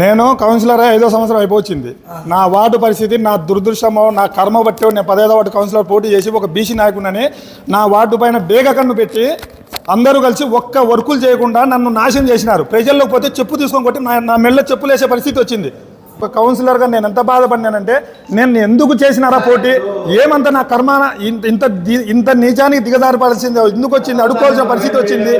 నేను కౌన్సిలర్ ఐదో సంవత్సరం అయిపోయింది నా వార్డు పరిస్థితి నా దురదృష్టమో నా కర్మ బట్టి నేను పదహైదో వార్డు కౌన్సిలర్ పోటీ చేసి ఒక బీసీ నాయకుడిని నా వార్డు పైన బేగ కన్ను పెట్టి అందరూ కలిసి ఒక్క వర్కులు చేయకుండా నన్ను నాశనం చేసినారు. ప్రజల్లోకి పోతే చెప్పు తీసుకొని కొట్టి నా మెల్ల చెప్పులు వేసే పరిస్థితి వచ్చింది. ఒక కౌన్సిలర్గా నేను ఎంత బాధపడినానంటే నేను ఎందుకు చేసినారా పోటీ? ఏమంత నా కర్మ ఇంత ఇంత నిజానికి నీచానికి దిగజారిపడాల్సింది ఎందుకు వచ్చింది? అడుక్కోవాల్సిన పరిస్థితి వచ్చింది.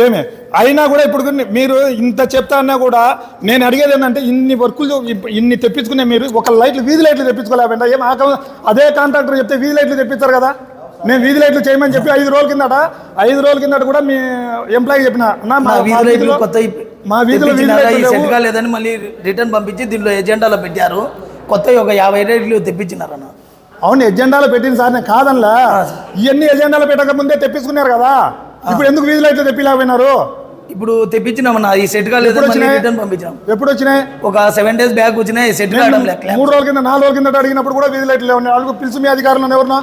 ఏమి? అయినా కూడా ఇప్పుడు మీరు ఇంత చెప్తా అన్నా కూడా నేను అడిగేది ఏంటంటే ఇన్ని వర్కులు ఇన్ని తెప్పించుకునే మీరు ఒక లైట్లు వీధి లైట్లు తెప్పించుకోలేకపోయినా? ఏం ఆ కౌ- అదే కాంట్రాక్టర్ చెప్తే వీధి లైట్లు తెప్పిస్తారు కదా? నేను వీధి లైట్లు చేయమని చెప్పి ఐదు రోజుల కిందట ఐదు రోజుల కిందట కూడా మీ ఎంప్లాయీ చెప్పిన "అన్నా, మా వీధి లైట్లు కొత్త మా వీధిలో సెట్. కాలేదని మళ్ళీ రిటర్న్ పంపించి దీంట్లో ఎజెండాలో పెట్టారు. కొత్త ఒక యాభై రేట్లు తెప్పించినారన్న అవును ఎజెండాలో పెట్టింది సార్ నేను కాదనలా. ఇవన్నీ ఎజెండాలో పెట్టక ముందే తెప్పించుకున్నారు కదా. ఇప్పుడు ఎందుకు వీధి లైట్లు తెప్పిలేకపోయినారు? ఇప్పుడు తెప్పించినామన్న ఈ సెట్ వచ్చినాయి? రిటర్న్ పంపించాం ఎప్పుడు వచ్చినాయి ఒక సెవెన్ డేస్ బ్యాక్ వచ్చినాయి సెట్ కావడం మూడు రోజుల కింద నాలుగు రోజుల కింద అడిగినప్పుడు కూడా వీధి లైట్లు లేవు. వాళ్ళకు పిలుచు మీ అధికారులను ఎవరినా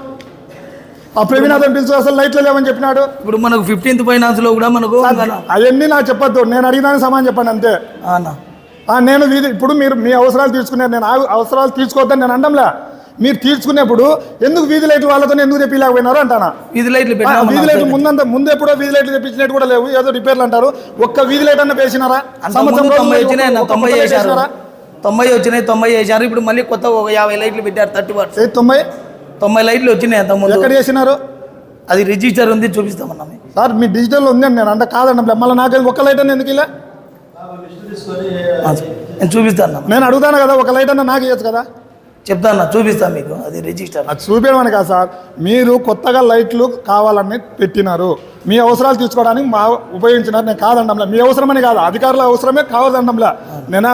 ఆ ప్రవీణాథన్ పిలుచు అసలు లైట్లు లేవని చెప్పినాడు. ఇప్పుడు మనకు ఫిఫ్టీన్త్ ఫైనాన్స్లో కూడా మనకు మన- అవన్నీ నాకు చెప్పొద్దు. నేను అడిగినాను సమాధానం చెప్పండి అంతే. నేను ఇప్పుడు మీరు మీ అవసరాలు తీర్చుకున్నారు నేను అవసరాలు తీర్చుకోవద్దని నేను అండంలే మీరు తీర్చుకునేప్పుడు ఎందుకు వీధి లైట్లు వాళ్ళతో ఎందుకు తెప్పిలేకపోయినారు అంటానా? వీధి లైట్లు వీధి లైట్లు ముందంత ముందు ఎప్పుడో వీధి లైట్లు తెప్పించినట్టు కూడా లేవు. ఏదో రిపేర్లు అంటారు. ఒక్క వీధి లైట్ అన్న వేసినారా? సంవత్సరం తొంభై వచ్చినాయి తొంభై వచ్చినాయి వేశారు. ఇప్పుడు మళ్ళీ కొత్త ఒక యాభై లైట్లు పెట్టారు థర్టీ వాట్స్ తొంభై? తొంభై లైట్లు వచ్చినాయి అంతకుముందు. ఎక్కడ చేసినారు? అది రిజిస్టర్ ఉంది చూపిస్తామన్నా. సార్ మీ డిజిటల్ ఉందండి నేను అంటే కాదండి మళ్ళీ నాకు ఒక్క లైట్ అన్న ఎందుకు ఇలా. నేను చూపిస్తాను. నేను అడుగుతాను కదా ఒక లైట్ అన్న నాకు ఇవ్వచ్చు కదా? చెప్తాను చూపిస్తాను మీకు అది రిజిస్టర్. అది చూపించమని కాదు సార్ మీరు కొత్తగా లైట్లు కావాలని పెట్టినారు. మీ అవసరాలు తీర్చుకోవడానికి మా ఉపయోగించినారు. నేను కాదండంలా మీ అవసరమని కాదు అధికారుల అవసరమే కావదండంలా నేను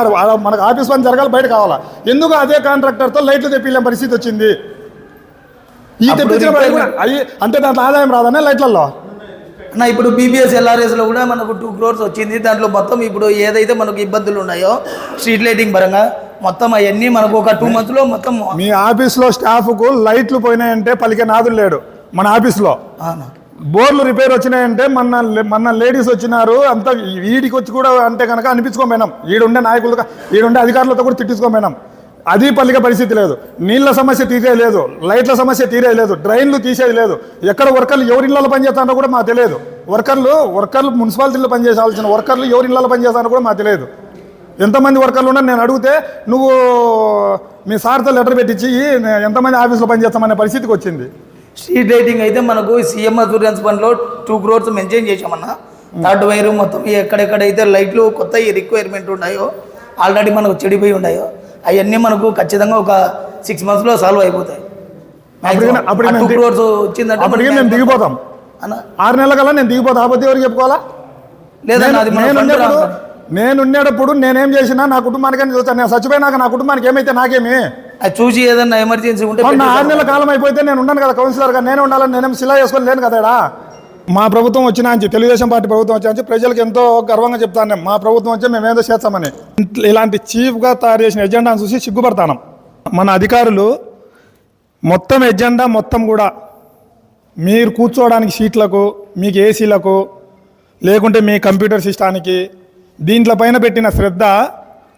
మనకు ఆఫీస్ పని జరగాలి బయట కావాలా? ఎందుకు అదే కాంట్రాక్టర్తో లైట్లు తెప్పిలేం పరిస్థితి వచ్చింది? ఈ తెప్పించిన అంటే దాంట్లో ఆదాయం రాదనే లైట్లలో అన్న ఇప్పుడు బీబీఎస్ ఎల్ఆర్ఎస్లో కూడా మనకు టూ క్రోర్స్ వచ్చింది. దాంట్లో మొత్తం ఇప్పుడు ఏదైతే మనకు ఇబ్బందులు ఉన్నాయో స్ట్రీట్ లైటింగ్ పరంగా మొత్తం అవన్నీ మనకు ఒక టూ మంత్స్లో మొత్తం మీ ఆఫీస్లో స్టాఫ్కు లైట్లు పోయినాయంటే పలికే నాదులు లేడు మన ఆఫీస్లో. బోర్లు రిపేర్ వచ్చినాయంటే మన మన లేడీస్ వచ్చినారు అంత వీడికి వచ్చి కూడా అంటే కనుక అనిపించుకోపోయినాం ఈడుండే నాయకులు ఈడుండే అధికారులతో కూడా తిట్టించుకోపోయినాం అది పల్లిక పరిస్థితి లేదు. నీళ్ళ సమస్య తీరే లేదు. లైట్ల సమస్య తీరే లేదు. డ్రైన్లు తీసేది లేదు. ఎక్కడ వర్కర్లు ఎవరి ఇళ్ళలో పనిచేస్తారో కూడా మాకు తెలియదు. వర్కర్లు వర్కర్లు మున్సిపాలిటీలో పనిచేసాల్సిన వర్కర్లు ఎవరి ఇళ్ళలో పనిచేస్తారో కూడా మాకు తెలియదు. ఎంతమంది వర్కర్లు ఉన్నా నేను అడిగితే నువ్వు మీ సార్తో లెటర్ పెట్టించి ఎంతమంది ఆఫీస్లో పనిచేస్తామనే పరిస్థితికి వచ్చింది. స్ట్రీట్ లైటింగ్ అయితే మనకు సీఎం అసూరెన్స్ ఫండ్లో టూ క్రోర్స్ మెన్షన్ చేసామన్న థర్డ్ వైర్ మొత్తం ఎక్కడెక్కడైతే లైట్లు కొత్త రిక్వైర్మెంట్ ఉన్నాయో ఆల్రెడీ మనకు చెడిపోయి ఉన్నాయో అవన్నీ మనకు ఖచ్చితంగా ఒక సిక్స్ మంత్స్లో సాల్వ్ అయిపోతాయి. టూ క్రోర్స్ వచ్చిందంటే అప్పటికి మేము దిగిపోతాం. అన్న. ఆరు నెలల కల్లా నేను దిగిపోతా. ఆపత్తి ఎవరికి చెప్పుకోవాలా? అది మన నేను చేసినా నా కుటుంబానికి చూస్తాను నేను చచ్చిపోయినాక నా కుటుంబానికి ఏమైతే నాకేమి? అది చూసి ఏదన్నా ఎమర్జెన్సీ ఉంటే ఆరు. నెలల కాలం అయిపోతే నేను ఉన్నాను కదా కౌన్సిలర్గా నేను ఉండాలని నేనేం శిలా చేసుకొని లేను కదా. మా ప్రభుత్వం వచ్చినా అని తెలుగుదేశం పార్టీ ప్రభుత్వం వచ్చా అని ప్రజలకు ఎంతో గర్వంగా చెప్తాను. మా ప్రభుత్వం వచ్చి మేము ఏదో చేస్తామని. ఇలాంటి చీఫ్గా తయారు చేసిన ఎజెండాను చూసి సిగ్గుపడతాను. మన అధికారులు మొత్తం ఎజెండా మొత్తం కూడా మీరు కూర్చోవడానికి సీట్లకు మీకు ఏసీలకు లేకుంటే మీ కంప్యూటర్ సిస్టానికి దీంట్లో పైన పెట్టిన శ్రద్ధ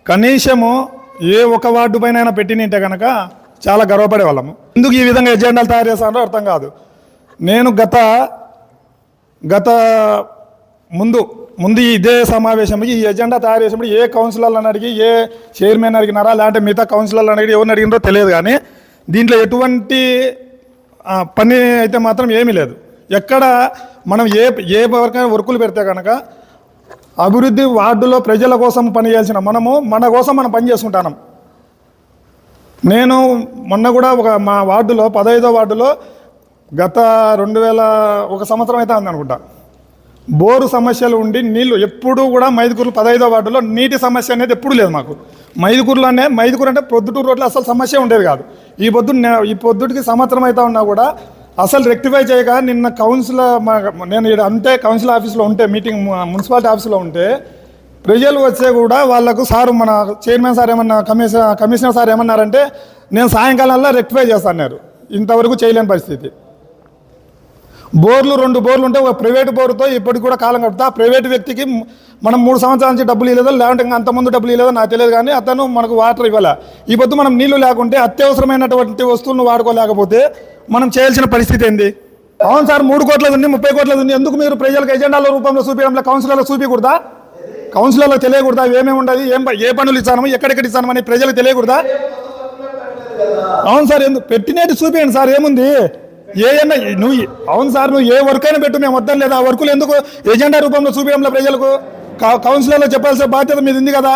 కనీసము ఏ ఒక వార్డు పైన అయినా పెట్టినంటే కనుక చాలా గర్వపడే వాళ్ళము ఎందుకు ఈ విధంగా ఎజెండాలు తయారు చేస్తానో అర్థం కాదు. నేను గత గత ముందు ముందు ఇదే సమావేశంకి ఈ ఎజెండా తయారు చేసినప్పుడు ఏ కౌన్సిలర్లను అడిగి ఏ చైర్మన్ అడిగినారా లేదంటే మిగతా కౌన్సిలర్లను అడిగి ఎవరిని అడిగినారో తెలియదు కానీ దీంట్లో ఎటువంటి పని అయితే మాత్రం ఏమీ లేదు. ఎక్కడ మనం ఏ ఏ వరకైనా వర్కులు పెడితే కనుక అభివృద్ధి వార్డులో ప్రజల కోసం పని చేయాల్సిన మనము మన కోసం మనం పని చేసుకుంటాం నేను మొన్న కూడా ఒక మా వార్డులో పదహైదో వార్డులో గత రెండు వేల ఒక సంవత్సరం అయితే ఉంది అనుకుంటా బోరు సమస్యలు ఉండి నీళ్ళు ఎప్పుడూ కూడా మైదుకూరు పదహైదో వార్డులో నీటి సమస్య అనేది ఎప్పుడూ లేదు మాకు. మైదుకూరులో అనే మైదుకూరు అంటే ప్రొద్దుటూరు రోడ్లో అసలు సమస్య ఉండేది కాదు. ఈ పొద్దున్న ఈ పొద్దుటికి సంవత్సరం అయితే ఉన్నా కూడా అసలు రెక్టిఫై చేయక నిన్న కౌన్సిల్ మా నేను ఈడ అంతే కౌన్సిల్ ఆఫీస్లో ఉంటే మీటింగ్ మున్సిపాలిటీ ఆఫీస్లో ఉంటే ప్రజలు వచ్చే కూడా వాళ్ళకు సార్ మన చైర్మన్ సార్ ఏమన్నా కమిషనర్ కమిషనర్ సార్ ఏమన్నారంటే నేను సాయంకాలంలో రెక్టిఫై చేస్తాన్నారు ఇంతవరకు చేయలేని పరిస్థితి. బోర్లు రెండు బోర్లు ఉంటే ఒక ప్రైవేట్ బోర్తో ఇప్పటికి కూడా కాలం గడుపుతా. ఆ ప్రైవేట్ వ్యక్తికి మనం మూడు సంవత్సరాల నుంచి డబ్బులు ఇవ్వలేదో లేదంటే ఇంకా ముందు డబ్బులు ఇవ్వలేదో నాకు తెలియదు కానీ అతను మనకు వాటర్ ఇవ్వాలా. ఈ పొద్దు మనం నీళ్ళు లేకుంటే అత్యవసరమైనటువంటి వస్తువులను వాడుకోలేకపోతే మనం చేయాల్సిన పరిస్థితి ఏంది? అవును సార్ మూడు కోట్లది ఉంది ముప్పై కోట్లది ఉంది ఎందుకు మీరు ప్రజలకు ఎజెండాల రూపంలో చూపించడంలో కౌన్సిలర్లకు చూపించకూడదా? కౌన్సిలర్లకు తెలియకూడదా? ఏమేమి ఉండదు? ఏం ఏ పనులు ఇస్తాను ఎక్కడెక్కడ ఇస్తాను అని ప్రజలకు తెలియకూడదా? అవును సార్ ఎందుకు పెట్టినట్టు చూపించండి సార్ ఏముంది? ఏ నువ్వు అవును సార్ నువ్వు ఏ వర్క్ అయినా పెట్టు మేము వద్దాం లేదా? ఆ వర్కులు ఎందుకు? ఎజెండా రూపంలో చూపించడంలో ప్రజలకు కౌన్సిలర్లో చెప్పాల్సిన బాధ్యత మీద ఉంది కదా?